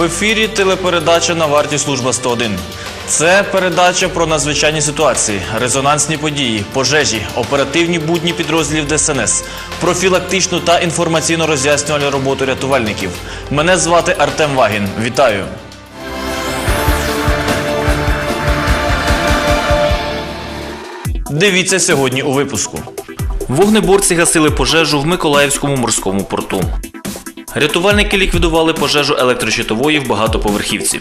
В ефірі телепередача на варті служба 101. Це передача про надзвичайні ситуації, резонансні події, пожежі, оперативні будні підрозділів ДСНС, профілактичну та інформаційно-роз'яснювальну роботу рятувальників. Мене звати Артем Вагін. Вітаю. Дивіться сьогодні у випуску. Вогнеборці гасили пожежу в Миколаївському морському порту. Рятувальники ліквідували пожежу електрощитової в багатоповерхівці.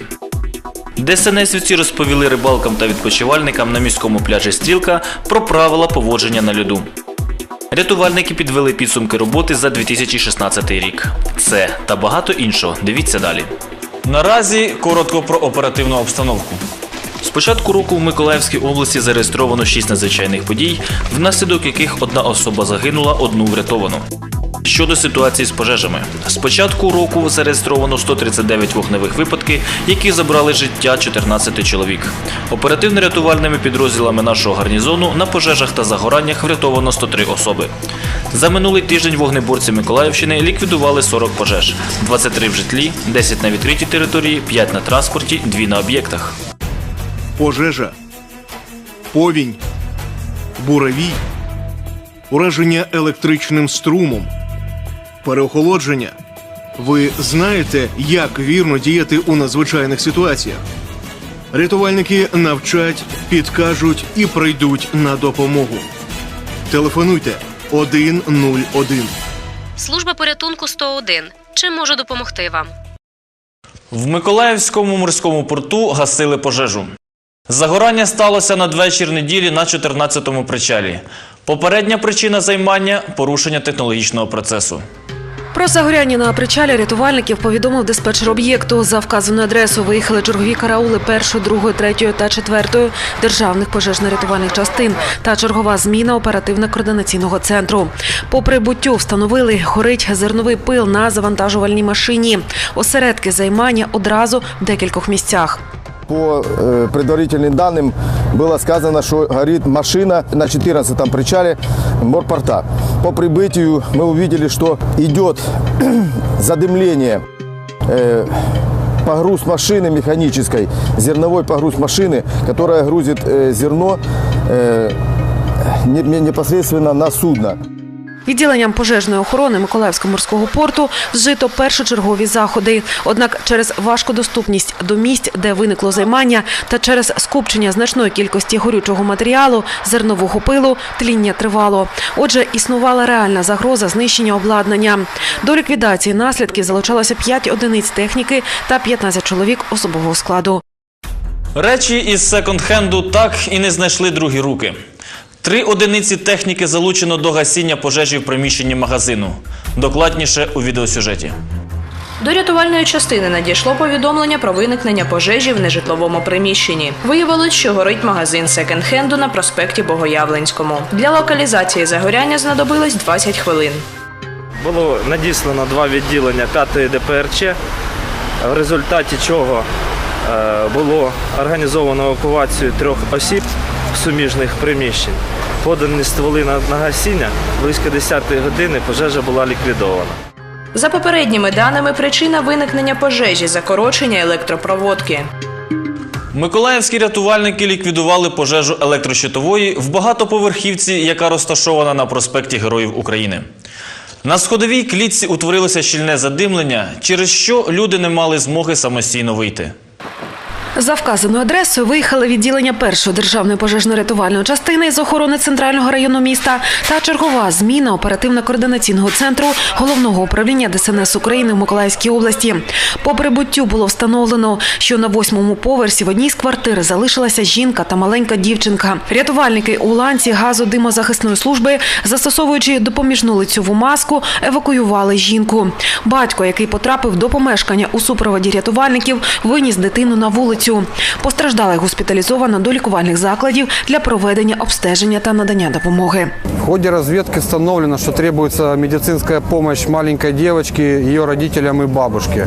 ДСНСівці розповіли рибалкам та відпочивальникам на міському пляжі Стрілка про правила поводження на льоду. Рятувальники підвели підсумки роботи за 2016 рік. Це та багато іншого. Дивіться далі. Наразі коротко про оперативну обстановку. З початку року в Миколаївській області зареєстровано 6 надзвичайних подій, внаслідок яких одна особа загинула, одну врятовано. Щодо ситуації з пожежами, з початку року зареєстровано 139 вогневих випадків, які забрали життя 14 чоловік. Оперативно-рятувальними підрозділами нашого гарнізону на пожежах та загораннях врятовано 103 особи. За минулий тиждень вогнеборці Миколаївщини ліквідували 40 пожеж, 23 в житлі, 10 на відкритій території, 5 на транспорті, 2 на об'єктах. пожежа, повінь, буревій, ураження електричним струмом, переохолодження. Ви знаєте, як вірно діяти у надзвичайних ситуаціях. Рятувальники навчать, підкажуть і прийдуть на допомогу. Телефонуйте 101. Служба порятунку 101. Чим можу допомогти вам? В Миколаївському морському порту гасили пожежу. Загорання сталося надвечір неділі на 14-му причалі. Попередня причина займання порушення технологічного процесу. Про загоряння на причалі рятувальників повідомив диспетчер об'єкту. За вказану адресу виїхали чергові караули 1, 2, 3 та 4 державних пожежно-рятувальних частин та чергова зміна оперативно-координаційного центру. По прибуттю встановили горить зерновий пил на завантажувальній машині. Осередки займання одразу в декількох місцях. По предварительным данным было сказано, что горит машина на 14-м причале морпорта. По прибытию мы увидели, что идет задымление, э, погруз машины механической, зерновой погруз машины, которая грузит э, зерно э, не- не- непосредственно на судно. Відділенням пожежної охорони Миколаївського морського порту вжито першочергові заходи. Однак через важкодоступність до місць, де виникло займання, та через скупчення значної кількості горючого матеріалу, зернового пилу, тління тривало. Отже, існувала реальна загроза знищення обладнання. До ліквідації наслідків залучалося 5 одиниць техніки та 15 чоловік особового складу. Речі із секонд-хенду так і не знайшли другі руки. Три одиниці техніки залучено до гасіння пожежі в приміщенні магазину. Докладніше у відеосюжеті. До рятувальної частини надійшло повідомлення про виникнення пожежі в нежитловому приміщенні. Виявилось, що горить магазин секонд-хенду на проспекті Богоявленському. Для локалізації загоряння знадобилось 20 хвилин. Було надіслано два відділення 5 ДПРЧ, в результаті чого е, було організовано евакуацію трьох осіб суміжних приміщень. Подані стволи на, на гасіння, близько 10 години пожежа була ліквідована. За попередніми даними, причина виникнення пожежі закорочення електропроводки. Миколаївські рятувальники ліквідували пожежу електрощитової в багатоповерхівці, яка розташована на проспекті Героїв України. На сходовій клітці утворилося щільне задимлення, через що люди не мали змоги самостійно вийти. За вказаною адресою виїхали відділення першої державної пожежно-рятувальної частини з охорони центрального району міста та чергова зміна оперативно-координаційного центру головного управління ДСНС України в Миколаївській області. По прибуттю було встановлено, що на восьмому поверсі в одній з квартир залишилася жінка та маленька дівчинка. Рятувальники у ланці газу димозахисної служби, застосовуючи допоміжну лицьову маску, евакуювали жінку. Батько, який потрапив до помешкання у супроводі рятувальників, виніс дитину на вулицю Постраждалих госпіталізовано до лікувальних закладів для проведення обстеження та надання допомоги. В ходе разведки установлено, что требуется медицинская помощь маленькой девочки, ее родителям и бабушке.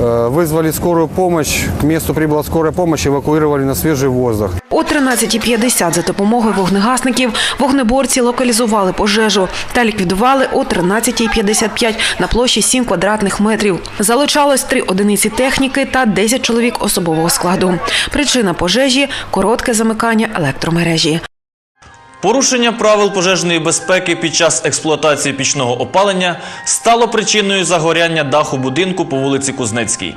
Э, Вызвали скорую помощь, к месту прибыла скорая помощь, эвакуировали на свежий воздух. О 13.50 за допомогою вогнегасників вогнеборці локалізували пожежу та ліквідували о 13.55 на площі 7 квадратних метрів. Залучалось три одиниці техніки та 10 чоловік особового складу. Причина пожежі коротке замикання електромережі. Порушення правил пожежної безпеки під час експлуатації пічного опалення стало причиною загоряння даху будинку по вулиці Кузнецькій.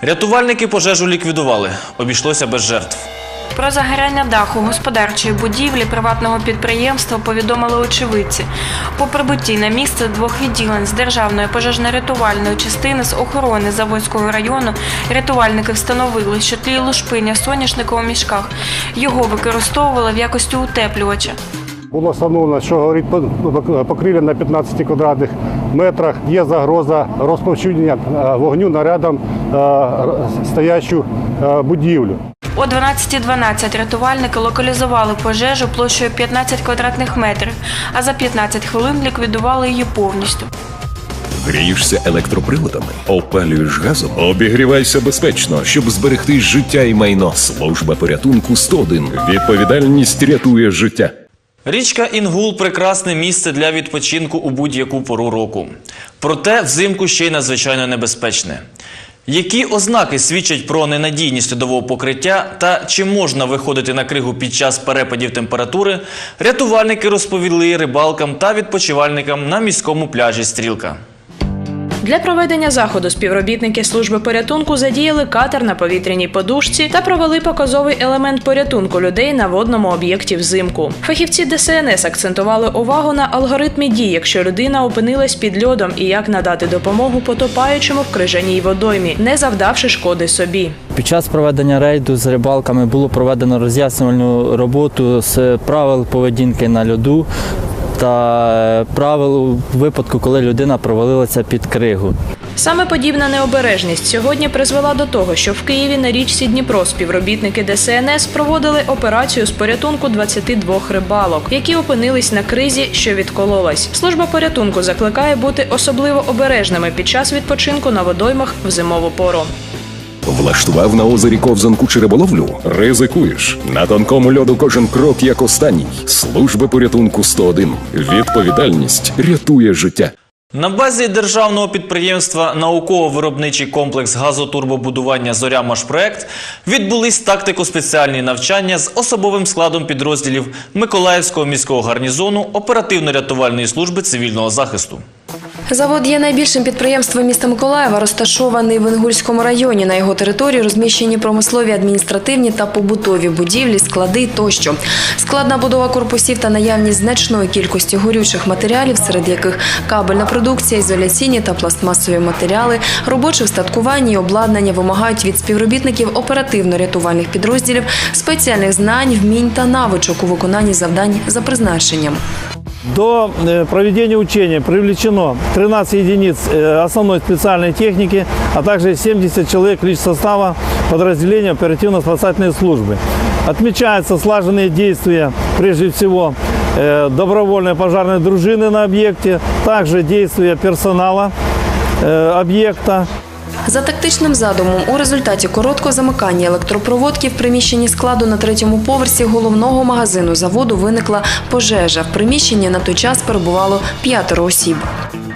Рятувальники пожежу ліквідували, обійшлося без жертв. Про загоряння даху господарчої будівлі приватного підприємства повідомили очевидці. По прибутті на місце двох відділень з державної пожежно-рятувальної частини з охорони Заводського району рятувальники встановили, що тліло шпиня соняшника у мішках. Його використовували в якості утеплювача. Було встановлено, що горить по- покрівля на 15 квадратних метрах. Є загроза розповсюдження е, вогню на рядом е, стоячу е, будівлю. О 12.12 рятувальники локалізували пожежу площею 15 квадратних метрів, а за 15 хвилин ліквідували її повністю. Грієшся електроприладами, опалюєш газом, обігрівайся безпечно, щоб зберегти життя і майно. Служба порятунку 101. Відповідальність рятує життя. Річка Інгул прекрасне місце для відпочинку у будь-яку пору року. Проте взимку ще й надзвичайно небезпечне. Які ознаки свідчать про ненадійність льодового покриття та чи можна виходити на кригу під час перепадів температури, рятувальники розповіли рибалкам та відпочивальникам на міському пляжі Стрілка. Для проведення заходу співробітники служби порятунку задіяли катер на повітряній подушці та провели показовий елемент порятунку людей на водному об'єкті взимку. Фахівці ДСНС акцентували увагу на алгоритмі дій, якщо людина опинилась під льодом, і як надати допомогу потопаючому в крижаній водоймі, не завдавши шкоди собі. Під час проведення рейду з рибалками було проведено роз'яснювальну роботу з правил поведінки на льоду та е, правил у випадку, коли людина провалилася під кригу. Саме подібна необережність сьогодні призвела до того, що в Києві на річці Дніпро співробітники ДСНС проводили операцію з порятунку 22 рибалок, які опинились на кризі, що відкололась. Служба порятунку закликає бути особливо обережними під час відпочинку на водоймах в зимову пору. Влаштував на озері ковзанку чи риболовлю? Ризикуєш. На тонкому льоду кожен крок як останній. Служба порятунку 101. Відповідальність рятує життя. На базі державного підприємства Науково-виробничий комплекс газотурбобудування Зоря Машпроект відбулись тактико-спеціальні навчання з особовим складом підрозділів Миколаївського міського гарнізону оперативно-рятувальної служби цивільного захисту. Завод є найбільшим підприємством міста Миколаєва, розташований в Інгульському районі. На його території розміщені промислові, адміністративні та побутові будівлі, склади тощо. Складна будова корпусів та наявність значної кількості горючих матеріалів, серед яких кабельна продукція, ізоляційні та пластмасові матеріали, робоче встаткування і обладнання вимагають від співробітників оперативно-рятувальних підрозділів спеціальних знань, вмінь та навичок у виконанні завдань за призначенням. До э, проведения учения привлечено 13 единиц э, основной специальной техники, а также 70 человек лич состава подразделения оперативно-спасательной службы. Отмечаются слаженные действия, прежде всего, э, добровольной пожарной дружины на объекте, также действия персонала э, объекта. За тактичним задумом, у результаті короткого замикання електропроводки в приміщенні складу на третьому поверсі головного магазину заводу виникла пожежа. В приміщенні на той час перебувало п'ятеро осіб.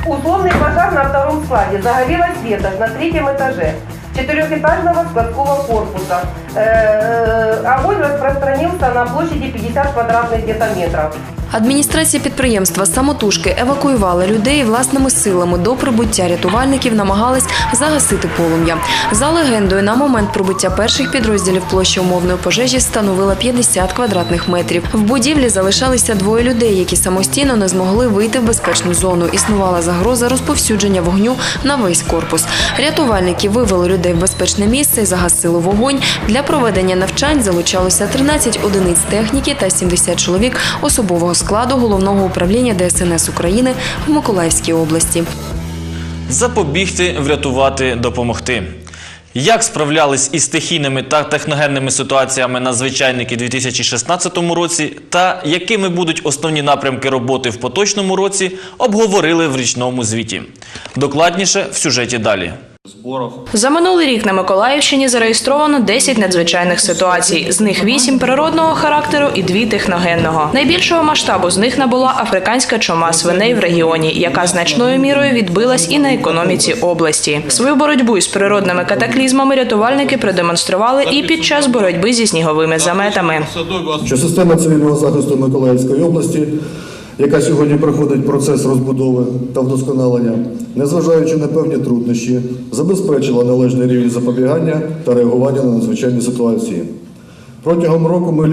Условный пожар на втором складе. Загорелась ветошь на третьем этаже четырехэтажного складского корпуса. Э, Огонь распространился на площади 50 квадратных где-то метров. Адміністрація підприємства самотужки евакуювала людей власними силами. До прибуття рятувальників намагались загасити полум'я. За легендою, на момент прибуття перших підрозділів площа умовної пожежі становила 50 квадратних метрів. В будівлі залишалися двоє людей, які самостійно не змогли вийти в безпечну зону. Існувала загроза розповсюдження вогню на весь корпус. Рятувальники вивели людей в безпечне місце і загасили вогонь. Для проведення навчань залучалося 13 одиниць техніки та 70 чоловік особового складу головного управління ДСНС України в Миколаївській області. Запобігти, врятувати, допомогти. Як справлялись із стихійними та техногенними ситуаціями надзвичайники у 2016 році, та якими будуть основні напрямки роботи в поточному році, обговорили в річному звіті. Докладніше в сюжеті далі. Сборов. За минулий рік на Миколаївщині зареєстровано 10 надзвичайних ситуацій. З них 8 природного характеру і 2 техногенного. Найбільшого масштабу з них набула африканська чума свиней в регіоні, яка значною мірою відбилась і на економіці області. Свою боротьбу із природними катаклізмами рятувальники продемонстрували і під час боротьби зі сніговими заметами. що система цивільного захисту Миколаївської області, яка сьогодні проходить процес розбудови та вдосконалення, незважаючи на певні труднощі, забезпечила належний рівень запобігання та реагування на надзвичайні ситуації. Протягом року ми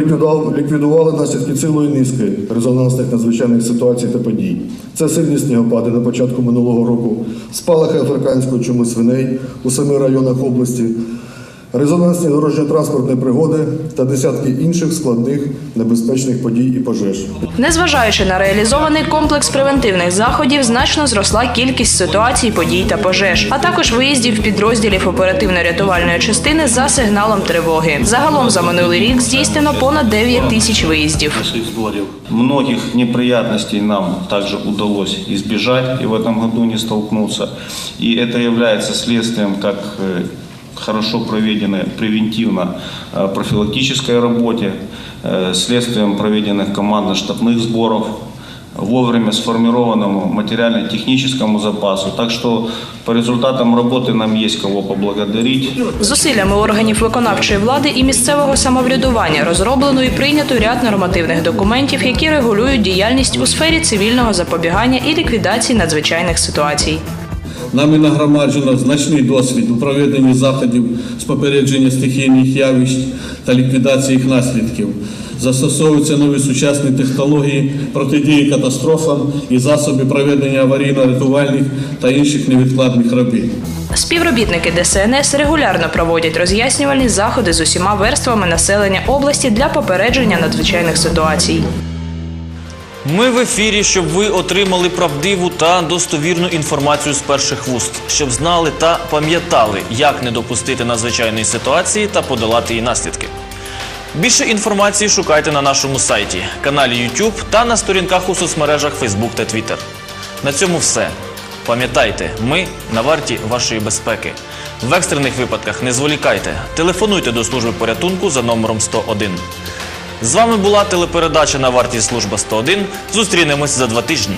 ліквідували, наслідки цілої низки резонансних надзвичайних ситуацій та подій. Це сильні снігопади на початку минулого року, спалахи африканської чуми свиней у семи районах області, резонансні дорожньо-транспортні пригоди та десятки інших складних небезпечних подій і пожеж. Незважаючи на реалізований комплекс превентивних заходів, значно зросла кількість ситуацій, подій та пожеж, а також виїздів підрозділів оперативно-рятувальної частини за сигналом тривоги. Загалом за минулий рік здійснено понад 9 тисяч виїздів. Многих неприятностей нам также удалось избежать и в этом году не столкнуться. И это является следствием как э, хорошо проведенной превентивно-профилактической работе, э, следствием проведенных командно-штабных сборов, вовремя сформированному материально-техническому запасу. Так что по результатам работы нам есть кого поблагодарить. Зусиллями органів виконавчої влади і місцевого самоврядування розроблено і прийнято ряд нормативних документів, які регулюють діяльність у сфері цивільного запобігання і ліквідації надзвичайних ситуацій. Нами нагромаджено значний досвід у проведенні заходів з попередження стихійних явищ та ліквідації їх наслідків. Застосовуються нові сучасні технології протидії катастрофам і засоби проведення аварійно-рятувальних та інших невідкладних робіт. Співробітники ДСНС регулярно проводять роз'яснювальні заходи з усіма верствами населення області для попередження надзвичайних ситуацій. Ми в ефірі, щоб ви отримали правдиву та достовірну інформацію з перших вуст, щоб знали та пам'ятали, як не допустити надзвичайної ситуації та подолати її наслідки. Більше інформації шукайте на нашому сайті, каналі YouTube та на сторінках у соцмережах Facebook та Twitter. На цьому все. Пам'ятайте, ми на варті вашої безпеки. В екстрених випадках не зволікайте. Телефонуйте до служби порятунку за номером 101. З вами була телепередача на вартість служба 101. Зустрінемось за два тижні.